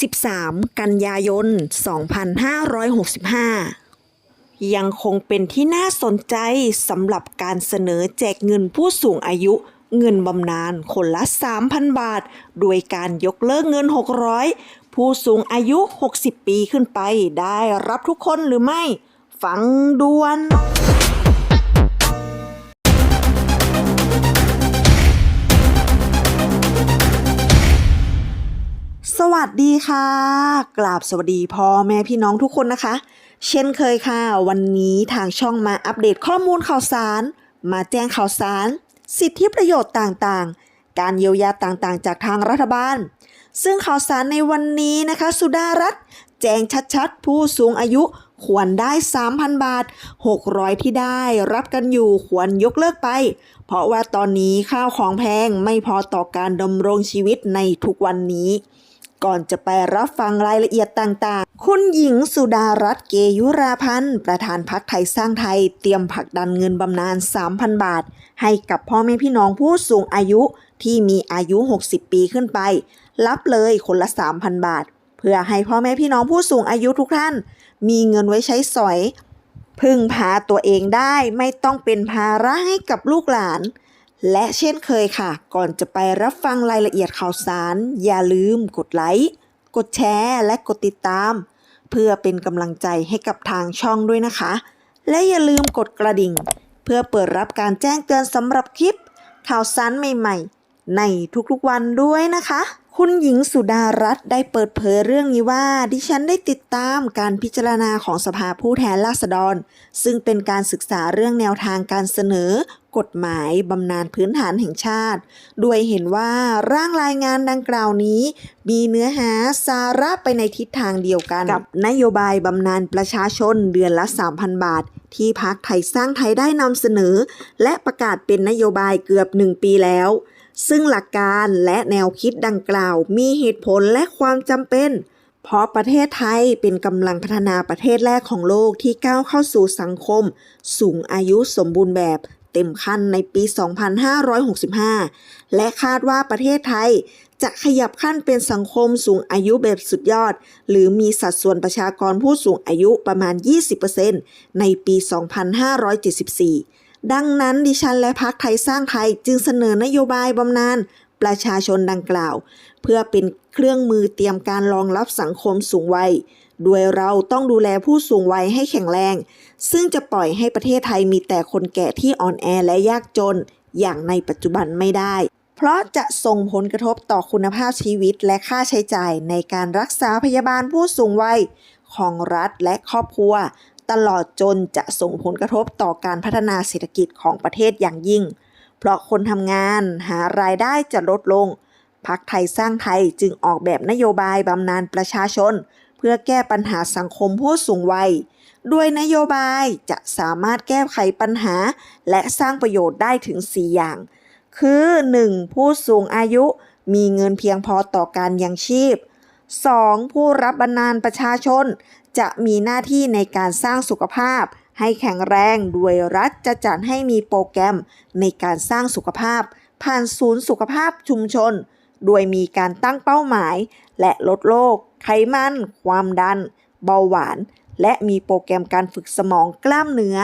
13 กันยายน 2565 ยังคงเป็นที่น่าสนใจสำหรับการเสนอแจกเงินผู้สูงอายุ เงินบำนาญคนละ 3,000 บาท โดยการยกเลิกเงิน 600 ผู้สูงอายุ 60 ปีขึ้นไปได้รับทุกคนหรือไม่ ฟังด่วน สวัสดีค่ะ กราบสวัสดีพ่อแม่พี่น้องทุกคนนะคะ เช่นเคยค่ะ วันนี้ทางช่องมาอัปเดตข้อมูลข่าวสาร มาแจ้งข่าวสาร สิทธิประโยชน์ต่างๆ การเยียวยาต่างๆ จากทางรัฐบาล ซึ่งข่าวสารในวันนี้นะคะ สุดารัตน์แจ้งชัดๆ ผู้สูงอายุควรได้ 3,000 บาท 600 ที่ได้รับกันอยู่ควรยกเลิกไป เพราะว่าตอนนี้ข้าวของแพงไม่พอต่อการดำรงชีวิตในทุกวันนี้ ก่อนจะไปรับฟังรายละเอียดต่างๆ คุณหญิงสุดารัตน์เกยุราพันธ์ ประธานพักไทยสร้างไทย เตรียมผลักดันเงินบำนาญ 3,000 บาท ให้กับพ่อแม่พี่น้องผู้สูงอายุที่มีอายุ 60 ปีขึ้นไป รับเลยคนละ 3,000 บาท เพื่อให้พ่อแม่พี่น้องผู้สูงอายุทุกท่าน มีเงินไว้ใช้สอย พึ่งพาตัวเองได้ไม่ต้องเป็นภาระให้กับลูกหลาน และเช่นเคยค่ะ ก่อนจะไปรับฟังรายละเอียดข่าวสาร อย่าลืมกดไลค์ กดแชร์ และกดติดตาม เพื่อเป็นกำลังใจให้กับทางช่องด้วยนะคะ และอย่าลืมกดกระดิ่ง เพื่อเปิดรับการแจ้งเตือนสำหรับคลิป ข่าวสารใหม่ๆ ในทุกๆวันด้วยนะคะ คุณหญิงสุดารัตน์ได้เปิดเผยเรื่องนี้ว่า ดิฉันได้ติดตามการพิจารณาของสภาผู้แทนราษฎร ซึ่งเป็นการศึกษาเรื่องแนวทางการเสนอ กฎหมายบำนาญพื้นฐานแห่งชาติโดยเห็นว่าร่างรายงานดังกล่าวนี้ มีเนื้อหาสาระไปในทิศทางเดียวกัน กับนโยบายบำนาญประชาชนเดือนละ 3,000 บาท ที่พักไทยสร้างไทยได้นำเสนอ และประกาศเป็นนโยบายเกือบ 1 ปีแล้ว ซึ่งหลักการและแนวคิดดังกล่าว มีเหตุผลและความจำเป็นเพราะประเทศไทยเป็นกำลังพัฒนาประเทศแรกของโลกที่ก้าวเข้าสู่สังคม สูงอายุสมบูรณ์แบบ เต็มขั้นในปี 2565 และคาดว่าประเทศไทยจะขยับขั้นเป็นสังคมสูงอายุแบบสุดยอด หรือมีสัดส่วนประชากรผู้สูงอายุประมาณ 20%ในปี 2574 ดังนั้นดิฉันและพักไทยสร้างไทยจึงเสนอนโยบายบำนาญประชาชนดังกล่าว เพื่อเป็นเครื่องมือเตรียมการรองรับสังคมสูงวัย โดยเราต้องดูแลผู้สูงวัยให้แข็งแรง ซึ่งจะปล่อยให้ประเทศไทยมีแต่คนแก่ที่อ่อนแอและยากจน อย่างในปัจจุบันไม่ได้ เพราะจะส่งผลกระทบต่อคุณภาพชีวิตและค่าใช้จ่ายในการรักษาพยาบาลผู้สูงวัยของรัฐและครอบครัว ตลอดจนจะส่งผลกระทบต่อการพัฒนาเศรษฐกิจของประเทศอย่างยิ่ง เพราะคนทำงานหารายได้จะลดลงพักไทยสร้างไทยจึงออกแบบนโยบายบำนาญประชาชน พื่อแก้ปัญหาสังคมผู้สูงวัย ด้วยนโยบายจะสามารถแก้ไขปัญหา และสร้างประโยชน์ได้ถึง 4 อย่าง คือ 1. ผู้สูงอายุมีเงินเพียงพอต่อการยังชีพ 2. ผู้รับบำนาญประชาชน จะมีหน้าที่ในการสร้างสุขภาพ ให้แข็งแรงโดยรัฐจะจัดให้มีโปรแกรมในการสร้างสุขภาพ ผ่านศูนย์สุขภาพชุมชน โดยมีการตั้งเป้าหมาย และลดโรคไขมัน ความดัน เบาหวาน และมีโปรแกรมการฝึกสมองกล้ามเนื้อ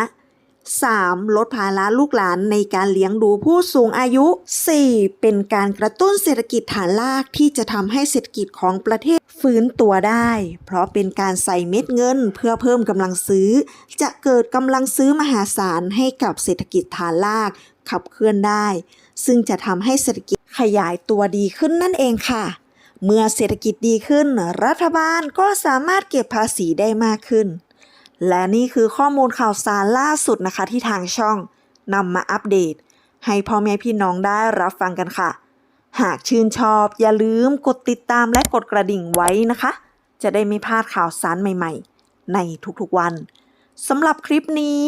3. ลดภาระลูกหลานในการเลี้ยงดูผู้สูงอายุ 4. เป็นการกระตุ้นเศรษฐกิจฐานรากที่จะทำให้เศรษฐกิจของประเทศฟื้นตัวได้ เพราะเป็นการใส่เม็ดเงินเพื่อเพิ่มกำลังซื้อ จะเกิดกำลังซื้อมหาศาลให้กับเศรษฐกิจฐานรากขับเคลื่อนได้ ซึ่งจะทำให้เศรษฐกิจ ขยายตัวดีขึ้นนั่นเองค่ะ เมื่อเศรษฐกิจดีขึ้น รัฐบาลก็สามารถเก็บภาษีได้มากขึ้น และนี่คือข้อมูลข่าวสารล่าสุดนะคะที่ทางช่องนำมาอัปเดต ให้พ่อแม่พี่น้องได้รับฟังกันค่ะ หากชื่นชอบอย่าลืมกดติดตามและกดกระดิ่งไว้นะคะ จะได้ไม่พลาดข่าวสารใหม่ ๆ ในทุกๆวันสำหรับคลิปนี้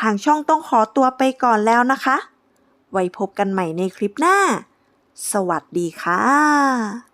ทางช่องต้องขอตัวไปก่อนแล้วนะคะ ไว้พบกันใหม่ในคลิปหน้า สวัสดีค่ะ